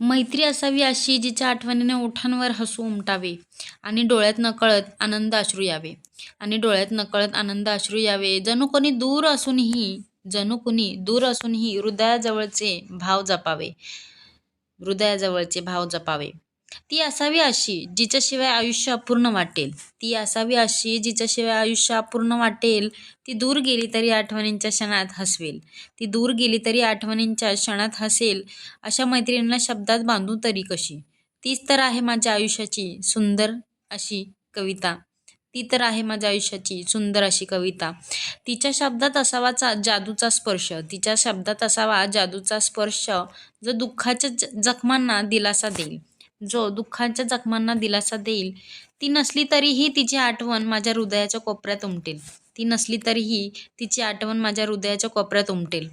मैत्री असावी अशी जिच्या आठवणीने ओठांवर हसू उमटावे आणि डोळ्यात नकळत आनंद अश्रू यावे. आणि डोळ्यात नकळत आनंद अश्रू यावे. जणू कोणी दूर असूनही जणू कुणी दूर असूनही हृदयाजवळचे भाव जपावे. हृदयाजवळचे भाव जपावे. ती असावी अशी जिच्याशिवाय आयुष्य अपूर्ण वाटेल. ती असावी अशी जिच्याशिवाय आयुष्य अपूर्ण वाटेल. ती दूर गेली तरी आठवणींच्या क्षणात हसवेल. ती दूर गेली तरी आठवणींच्या क्षणात हसेल अशा मैत्रिणींना शब्दात बांधू तरी कशी? तीच तर आहे माझ्या आयुष्याची सुंदर अशी कविता. ती तर आहे माझ्या आयुष्याची सुंदर अशी कविता. तिच्या शब्दात असावाचा जादूचा स्पर्श. तिच्या शब्दात असावा जादूचा स्पर्श जो दुःखाच्या ज जखमांना दिलासा देईल. जो दुःखाच्या जखमांना दिलासा देईल ती नसली तरीही तिची आठवण माझ्या हृदयाच्या कोपऱ्यात उमटेल. ती नसली तरीही तिची आठवण माझ्या हृदयाच्या कोपऱ्यात उमटेल.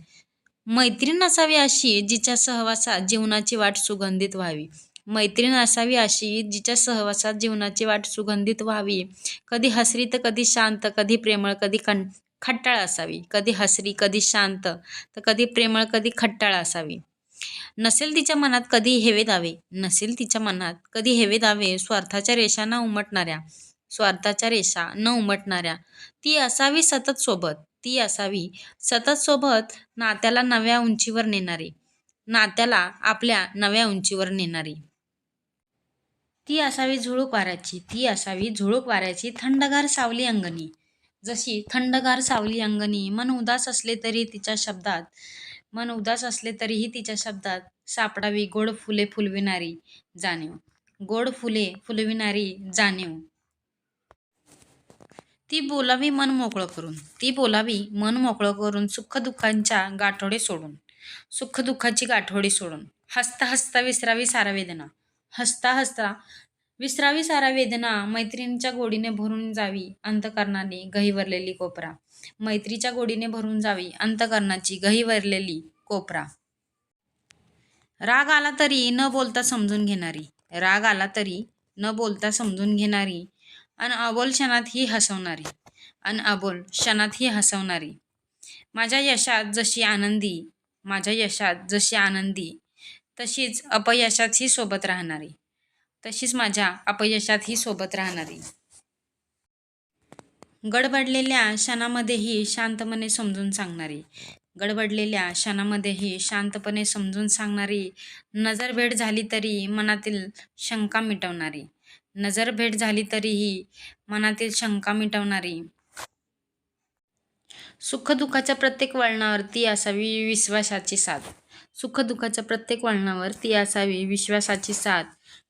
मैत्रीण असावी अशी जिच्या सहवासात जीवनाची वाट सुगंधित व्हावी. मैत्रीण असावी अशी जिच्या सहवासात जीवनाची वाट सुगंधित व्हावी. कधी हसरी तर कधी शांत कधी प्रेमळ कधी कं खट्टाळ असावी. कधी हसरी कधी शांत तर कधी प्रेमळ कधी खट्टाळ असावी. नसेल तिच्या मनात कधी हेवे दावे नसेल तिच्या मनात कधी हेवे दावे स्वार्थाच्या रेषा न उमटणाऱ्या स्वार्थाच्या रेषा न उमटणाऱ्या ती असावी सतत सोबत ती असावी सतत सोबत नात्याला नव्या उंचीवर नेणारी नात्याला आपल्या नव्या उंचीवर नेणारी. ती असावी झुळूक वाऱ्याची ती असावी झुळूक वाऱ्याची थंडगार सावली अंगणी. जशी थंडगार सावली अंगणी मन उदास असले तरी तिच्या शब्दात मन उदास असले तरीही तिच्या शब्दात सापडावी गोड फुले फुलविणारी जाणीव. गोड फुले फुलविणारी जाणीव. ती बोलावी मन मोकळं करून. ती बोलावी मन मोकळं करून सुखदुःखांच्या गाठोडे सोडून. सुखदुःखाची गाठोडी सोडून. हसता हसता विसरावी सारा वेदना. हसता हसता विसरावी सारा वेदना मैत्रिणीच्या गोडीने भरून जावी अंतकरणाने गहीवरलेली कोपरा. मैत्रीच्या गोडीने भरून जावी अंतकरणाची गहीवरलेली कोपरा. राग आला तरी न बोलता समजून घेणारी. राग आला तरी न बोलता समजून घेणारी. अन अबोल क्षणात ही हसवणारी. अन अबोल क्षणात ही हसवणारी. माझ्या यशात जशी आनंदी माझ्या यशात जशी आनंदी तशीच अपयशातही सोबत राहणारी. तशीच माझ्या अपयशातही सोबत राहणारी. गडबडलेल्या क्षणामध्येही शांतपणे समजून सांगणारी. गडबडलेल्या क्षणामध्येही शांतपणे समजून सांगणारी नजरभेट झाली तरी मनातील शंका मिटवणारी. नजरभेट झाली तरीही मनातील शंका मिटवणारी. सुखदुःखाच्या प्रत्येक वळणावर ती असावी विश्वासाची साथ. सुखदुःखाच्या प्रत्येक वळणावर ती असावी विश्वासाची साथ.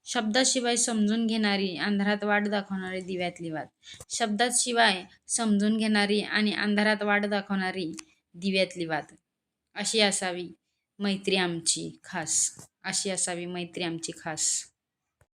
शब्दाशिवाय समजून घेणारी अंधारात वाट दाखवणारी दिव्यातली वाट. शब्दाशिवाय समजून घेणारी आणि अंधारात वाट दाखवणारी दिव्यातली वाद. अशी असावी मैत्री आमची खास. अशी असावी मैत्री आमची खास.